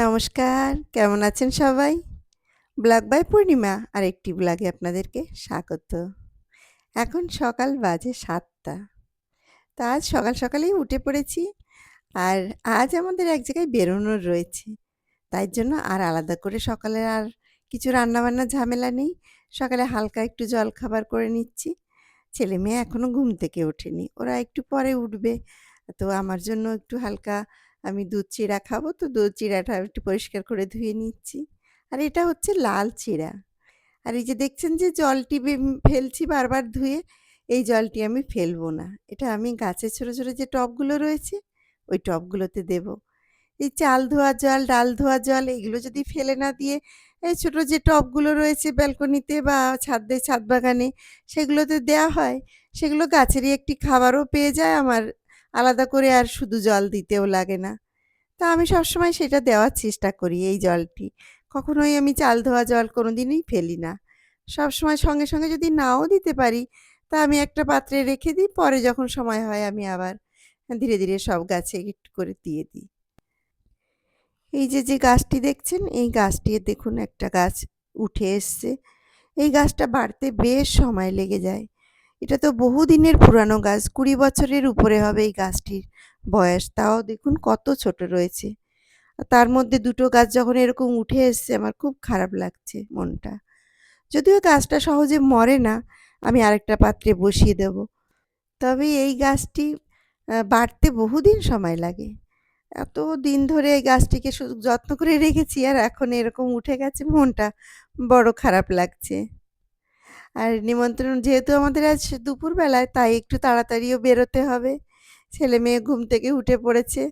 নমস্কার, কেমন আছেন সবাই? ব্লগ বাই পূর্ণিমা আর একটি ব্লগে আপনাদেরকে স্বাগত। এখন সকাল বাজে সাতটা। তা আজ সকাল সকালেই উঠে পড়েছি আর আজ আমাদের এক জায়গায় বেরোনোর রয়েছে। তাই জন্য আর আলাদা করে সকালে আর কিছু রান্নাবান্না ঝামেলা নেই। সকালে হালকা একটু জল খাবার করে নিচ্ছি। ছেলে মেয়ে এখনও ঘুম থেকে ওঠেনি। ওরা একটু পরে উঠবে। তো আমার জন্য একটু হালকা আমি দুধ চিড়া খাব, তো দুধ চিড়াটা একটু পরিষ্কার করে ধুয়ে নিচ্ছি। আর এটা হচ্ছে লাল চিড়া আর এই যে দেখছেন যে জলটি ফেলছি বারবার ধুয়ে, এই জলটি আমি ফেলব না। এটা আমি গাছের ছোটো ছোটো যে টবগুলো রয়েছে, ওই টবগুলোতে দেব। এই চাল ধোয়া জল, ডাল ধোয়া জল, এগুলো যদি ফেলে না দিয়ে, এই ছোটো যে টবগুলো রয়েছে ব্যালকনিতে বা ছাদে, ছাদ বাগানে, সেগুলোতে দেওয়া হয়, সেগুলো গাছেরই একটি খাবারও পেয়ে যায়, আমার আলাদা করে আর শুধু জল দিতেও লাগে না। তা আমি সবসময় সেটা দেওয়ার চেষ্টা করি এই জলটি। কখনোই আমি চাল ধোয়া জল কোনো দিনই ফেলি না। সবসময় সঙ্গে সঙ্গে যদি নাও দিতে পারি, তা আমি একটা পাত্রে রেখে দিই, পরে যখন সময় হয় আমি আবার ধীরে ধীরে সব গাছে একটু করে দিয়ে দিই। এই যে যে গাছটি দেখছেন, এই গাছটি দেখুন একটা গাছ উঠে এসছে। এই গাছটা বাড়তে বেশ সময় লেগে যায়। এটা তো বহুদিনের পুরানো গাছ, কুড়ি বছরের উপরে হবে এই গাছটির বয়স। তাও দেখুন কত ছোট রয়েছে। তার মধ্যে দুটো গাছ যখন এরকম উঠে এসছে, আমার খুব খারাপ লাগছে মনটা। যদিও গাছটা সহজে মরে না, আমি আরেকটা পাত্রে বসিয়ে দেব। তবে এই গাছটি বাড়তে বহুদিন সময় লাগে। এত দিন ধরে এই গাছটিকে যত্ন করে রেখেছি আর এখন এরকম উঠে গেছে, মনটা বড় খারাপ লাগছে। আর নিমন্ত্রণ, যেহেতু আমাদের আজ দুপুরবেলায়, তাই একটু তাড়াতাড়িও বেরোতে হবে। ছেলে মেয়ে ঘুম থেকে উঠে পড়েছে,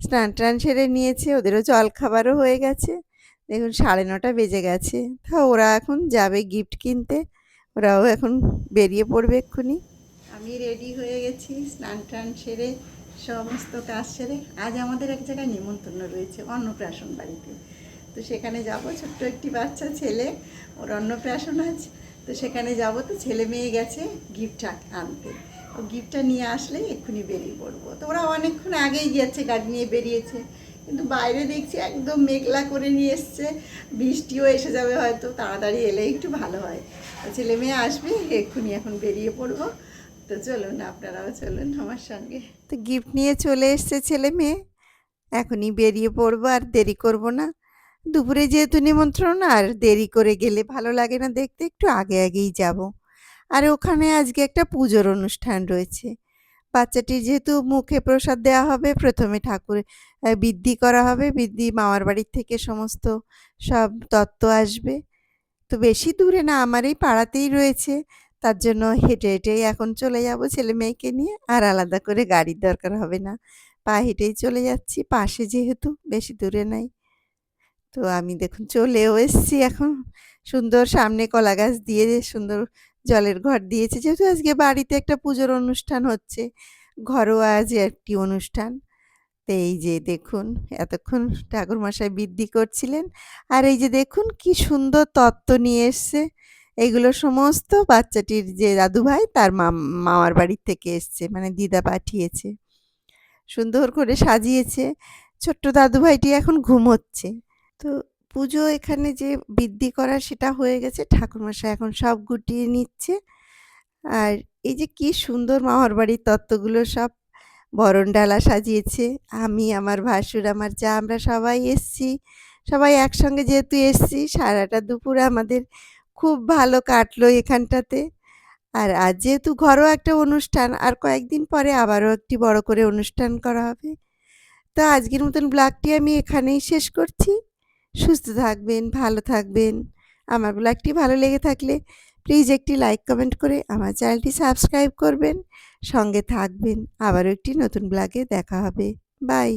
স্নান টান সেরে নিয়েছে, ওদেরও জল খাবারও হয়ে গেছে। দেখুন, সাড়ে নটা বেজে গেছে। তা ওরা এখন যাবে গিফট কিনতে, ওরাও এখন বেরিয়ে পড়বে এক্ষুনি। আমি রেডি হয়ে গেছি, স্নান টান সেরে, সমস্ত কাজ সেরে। আজ আমাদের এক জায়গায় নিমন্ত্রণ রয়েছে, অন্নপ্রাশন বাড়িতে। তো সেখানে যাব, ছোট্ট একটি বাচ্চা ছেলে, ওর অন্নপ্রাশন আছে তো সেখানে যাব, তো ছেলে মেয়ে গেছে গিফট আনতে। ও গিফটটা নিয়ে আসলে এক্ষুনি বেরিয়ে পড়ব। তো ওরা অনেকক্ষণ আগেই গেছে গাড়ি নিয়ে বেরিয়েছে। কিন্তু বাইরে দেখছি একদম মেঘলা করে নিয়ে এসছে, বৃষ্টিও এসে যাবে হয়তো, তাড়াতাড়ি এলে একটু ভালো হয়। ছেলে মেয়ে আসবে, এক্ষুনি এখন বেরিয়ে পড়ব। তো চলুন, আপনারাও চলুন আমার সঙ্গে। তো গিফট নিয়ে চলে এসছে ছেলে মেয়ে, এখনই বেরিয়ে পড়ব, আর দেরি করব না। দুপুরে যেহেতু নিমন্ত্রণ, আর দেরি করে গেলে ভালো লাগে না দেখতে, একটু আগে আগেই যাব। আর ওখানে আজকে একটা পুজোর অনুষ্ঠান রয়েছে। বাচ্চাটির যেহেতু মুখে প্রসাদ দেওয়া হবে, প্রথমে ঠাকুর বৃদ্ধি করা হবে। বৃদ্ধি মামার বাড়ির থেকে সমস্ত সব তত্ত্ব আসবে। তো বেশি দূরে না, আমার এই পাড়াতেই রয়েছে। তার জন্য হেঁটে হেঁটেই এখন চলে যাব ছেলে মেয়েকে নিয়ে। আর আলাদা করে গাড়ির দরকার হবে না। পা হেঁটেই চলে যাচ্ছি। পাশে যেহেতু বেশি দূরে নাই। তো আমি দেখুন চলেও এসেছি এখন। সুন্দর সামনে কলা গাছ দিয়ে সুন্দর জলের ঘর দিয়েছে। যেহেতু আজকে বাড়িতে একটা পুজোর অনুষ্ঠান হচ্ছে, ঘরোয়া আজ একটি অনুষ্ঠান, তো এই যে দেখুন, এতক্ষণ ঠাকুরমশাই বৃদ্ধি করছিলেন। আর এই যে দেখুন কি সুন্দর তত্ত্ব নিয়ে এসছে। এইগুলো সমস্ত বাচ্চাটির যে দাদু ভাই, তার মাম- মামার বাড়ির থেকে এসছে মানে দিদা পাঠিয়েছে। সুন্দর করে সাজিয়েছে। ছোট্ট দাদু ভাইটি এখন ঘুমোচ্ছে। তো পুজো এখানে যে বৃদ্ধি করা সেটা হয়ে গেছে, ঠাকুরমশাই এখন সব গুটিয়ে নিচ্ছে। আর এই যে কি সুন্দর মামার বাড়ির তত্ত্বগুলো সব বরণডালা সাজিয়েছে, আমি, আমার ভাসুর, আমার যা, আমরা সবাই এসছি, সবাই একসঙ্গে যেহেতু এসছি, সারাটা দুপুর আমাদের খুব ভালো কাটলো এখানটাতে। আর আজ যেহেতু ঘরোয়া একটা অনুষ্ঠান, আর কয়েকদিন পরে আবারও একটি বড় করে অনুষ্ঠান করা হবে। তো আজকের মতন ব্লগটি আমি এখানেই শেষ করছি। সুস্থ থাকবেন, ভালো থাকবেন। আমার ব্লগটি ভালো লেগে থাকলে প্লিজ একটি লাইক কমেন্ট করে আমার চ্যানেলটি সাবস্ক্রাইব করবেন। সঙ্গে থাকবেন। আবারও একটি নতুন ব্লগে দেখা হবে। বাই